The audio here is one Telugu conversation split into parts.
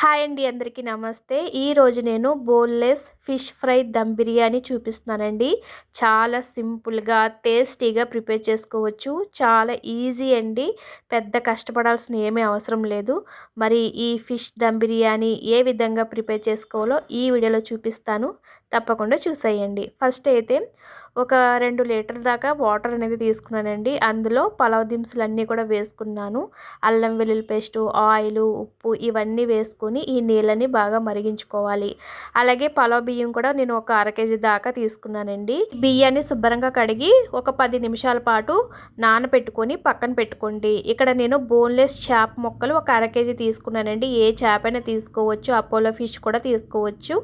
హాయ్ అండి అందరికీ నమస్తే. ఈరోజు నేను boneless fish fry dum biryani చూపిస్తున్నానండి. చాలా సింపుల్గా టేస్టీగా ప్రిపేర్ చేసుకోవచ్చు. చాలా ఈజీ అండి. పెద్ద కష్టపడాల్సిన ఏమీ అవసరం లేదు. మరి ఈ ఫిష్ దమ్ బిర్యానీ ఏ విధంగా ప్రిపేర్ చేసుకోవాలో ఈ వీడియోలో చూపిస్తాను. తప్పకుండా చూసేయండి. ఫస్ట్ అయితే ఒక రెండు లీటర్ దాకా వాటర్ అనేది తీసుకున్నానండి. అందులో పలావ్ దినుసులు అన్నీ కూడా వేసుకున్నాను. అల్లం వెల్లుల్లి పేస్ట్ ఆయిల్ ఉప్పు ఇవన్నీ వేసుకొని ఈ నీళ్ళని బాగా మరిగించుకోవాలి. అలాగే పలావ్ బియ్యం కూడా నేను ఒక అర కేజీ దాకా తీసుకున్నానండి. బియ్యాన్ని శుభ్రంగా కడిగి ఒక పది నిమిషాల పాటు నానబెట్టుకొని పక్కన పెట్టుకోండి. ఇక్కడ నేను బోన్లెస్ చేప మొక్కలు ఒక అర కేజీ తీసుకున్నానండి. ఏ చేప అయినా తీసుకోవచ్చు. అపోలో ఫిష్ కూడా తీసుకోవచ్చు.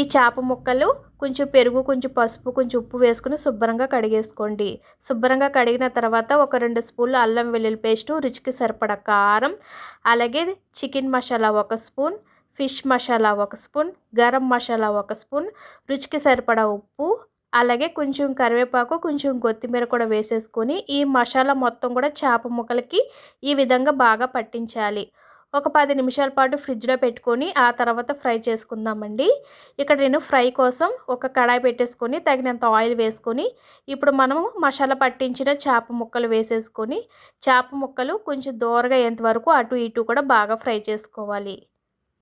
ఈ చేప ముక్కలు కొంచెం పెరుగు కొంచెం పసుపు కొంచెం ఉప్పు వేసుకుని శుభ్రంగా కడిగేసుకోండి. శుభ్రంగా కడిగిన తర్వాత ఒక రెండు స్పూన్లు అల్లం వెల్లుల్లి పేస్టు రుచికి సరిపడ కారం అలాగే చికెన్ మసాలా ఒక స్పూన్ ఫిష్ మసాలా ఒక స్పూన్ గరం మసాలా ఒక స్పూన్ రుచికి సరిపడా ఉప్పు అలాగే కొంచెం కరివేపాకు కొంచెం కొత్తిమీర కూడా వేసేసుకొని ఈ మసాలా మొత్తం కూడా చేప ముక్కలకి ఈ విధంగా బాగా పట్టించాలి. ఒక పది నిమిషాల పాటు ఫ్రిడ్జ్లో పెట్టుకొని ఆ తర్వాత ఫ్రై చేసుకుందామండి. ఇక్కడ నేను ఫ్రై కోసం ఒక కడాయి పెట్టేసుకొని తగినంత ఆయిల్ వేసుకొని ఇప్పుడు మనము మసాలా పట్టించిన చేప ముక్కలు వేసేసుకొని చేప ముక్కలు కొంచెం దూరగా అయ్యేంత వరకు అటు ఇటు కూడా బాగా ఫ్రై చేసుకోవాలి.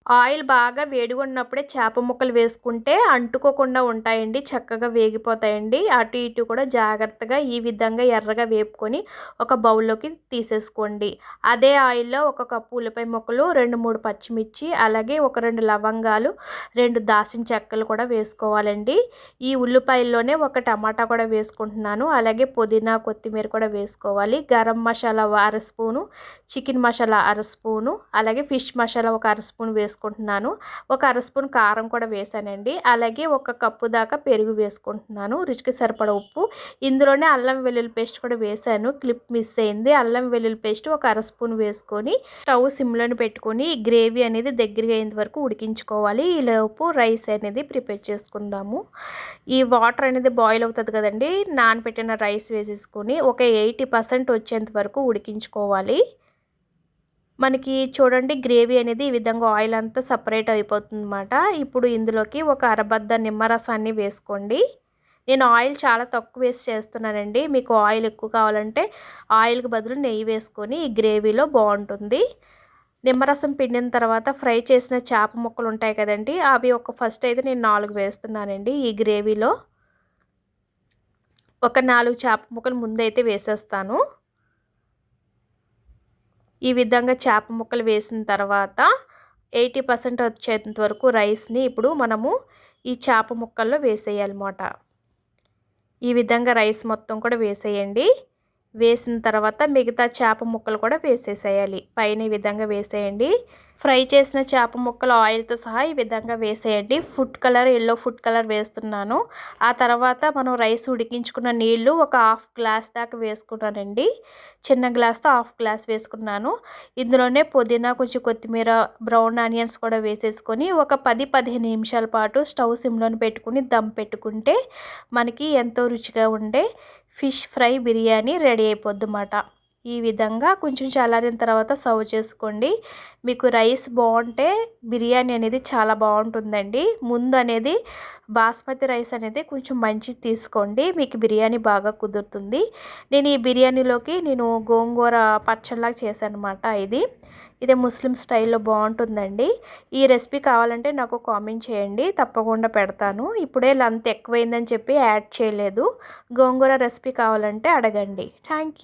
ఆయిల్ బాగా వేడిగా ఉన్నప్పుడే చేప ముక్కలు వేసుకుంటే అంటుకోకుండా ఉంటాయండి చక్కగా వేగిపోతాయండి. అటు ఇటు కూడా జాగ్రత్తగా ఈ విధంగా ఎర్రగా వేపుకొని ఒక బౌల్లోకి తీసేసుకోండి. అదే ఆయిల్లో ఒక కప్పు ఉల్లిపాయ ముక్కలు రెండు మూడు పచ్చిమిర్చి అలాగే ఒక రెండు లవంగాలు రెండు దాసిన చెక్కలు కూడా వేసుకోవాలండి. ఈ ఉల్లిపాయల్లోనే ఒక టమాటా కూడా వేసుకుంటున్నాను. అలాగే పుదీనా కొత్తిమీర కూడా వేసుకోవాలి. గరం మసాలా అర స్పూను చికెన్ మసాలా అర స్పూను అలాగే ఫిష్ మసాలా ఒక అర స్పూన్ వేసుకో వేసుకుంటున్నాను. ఒక అర స్పూన్ కారం కూడా వేసానండి. అలాగే ఒక కప్పు దాకా పెరుగు వేసుకుంటున్నాను. రుచికి సరిపడ ఉప్పు. ఇందులోనే అల్లం వెల్లుల్లి పేస్ట్ కూడా వేసాను. క్లిప్ మిస్ అయింది. అల్లం వెల్లుల్లి పేస్ట్ ఒక అర స్పూన్ వేసుకొని స్టవ్ సిమ్లోని పెట్టుకొని గ్రేవీ అనేది దగ్గరగా అయ్యేంత వరకు ఉడికించుకోవాలి. ఈలోపు రైస్ అనేది ప్రిపేర్ చేసుకుందాము. ఈ వాటర్ అనేది బాయిల్ అవుతుంది కదండి. నానబెట్టిన రైస్ వేసేసుకొని ఒక ఎయిటీ పర్సెంట్ వచ్చేంత వరకు ఉడికించుకోవాలి. మనకి చూడండి గ్రేవీ అనేది ఈ విధంగా ఆయిల్ అంతా సపరేట్ అయిపోతుందన్నమాట. ఇప్పుడు ఇందులోకి ఒక అరబద్ద నిమ్మరసాన్ని వేసుకోండి. నేను ఆయిల్ చాలా తక్కువ వేసి చేస్తున్నానండి. మీకు ఆయిల్ ఎక్కువ కావాలంటే ఆయిల్కి బదులు నెయ్యి వేసుకొని ఈ గ్రేవీలో బాగుంటుంది. నిమ్మరసం పిండిన తర్వాత ఫ్రై చేసిన చేప ముక్కలు ఉంటాయి కదండి అవి ఒక ఫస్ట్ అయితే నేను నాలుగు వేస్తున్నానండి ఈ గ్రేవీలో. ఒక నాలుగు చేప ముక్కలు ముందైతే వేసేస్తాను. ఈ విధంగా చేప ముక్కలు వేసిన తర్వాత ఎయిటీ పర్సెంట్ వచ్చేంత వరకు రైస్ని ఇప్పుడు మనము ఈ చేప ముక్కల్లో వేసేయాలన్నమాట. ఈ విధంగా రైస్ మొత్తం కూడా వేసేయండి. వేసిన తర్వాత మిగతా చేప ముక్కలు కూడా వేసేసేయాలి. పైన ఈ విధంగా వేసేయండి. ఫ్రై చేసిన చేప ముక్కలు ఆయిల్తో సహా ఈ విధంగా వేసేయండి. Food colour yellow food colour వేస్తున్నాను. ఆ తర్వాత మనం రైస్ ఉడికించుకున్న నీళ్ళు ఒక హాఫ్ గ్లాస్ దాకా వేసుకున్నానండి చిన్న గ్లాస్తో హాఫ్ గ్లాస్ వేసుకున్నాను. ఇందులోనే పుదీనా కొంచెం కొత్తిమీర బ్రౌన్ ఆనియన్స్ కూడా వేసేసుకొని ఒక పది పదిహేను నిమిషాల పాటు స్టవ్ సిమ్లోని పెట్టుకుని దమ్ పెట్టుకుంటే మనకి ఎంతో రుచిగా ఉండే ఫిష్ ఫ్రై బిర్యానీ రెడీ అయిపోద్ది అన్నమాట. ఈ విధంగా కొంచెం చల్లారిన తర్వాత సర్వ్ చేసుకోండి. మీకు రైస్ బాగుంటే బిర్యానీ అనేది చాలా బాగుంటుందండి. ముందు అనేది బాస్మతి రైస్ అనేది కొంచెం మంచిది తీసుకోండి. మీకు బిర్యానీ బాగా కుదురుతుంది. నేను ఈ బిర్యానీలోకి నేను గోంగూర పచ్చళ్ళలాగా చేశాను అనమాట ఇది. ఇది ముస్లిం స్టైల్లో బాగుంటుందండి. ఈ రెసిపీ కావాలంటే నాకు కామెంట్ చేయండి. తప్పకుండా పెడతాను. ఇప్పుడే లంత్ ఎక్కువైందని చెప్పి యాడ్ చేయలేదు. గోంగూర రెసిపీ కావాలంటే అడగండి. థ్యాంక్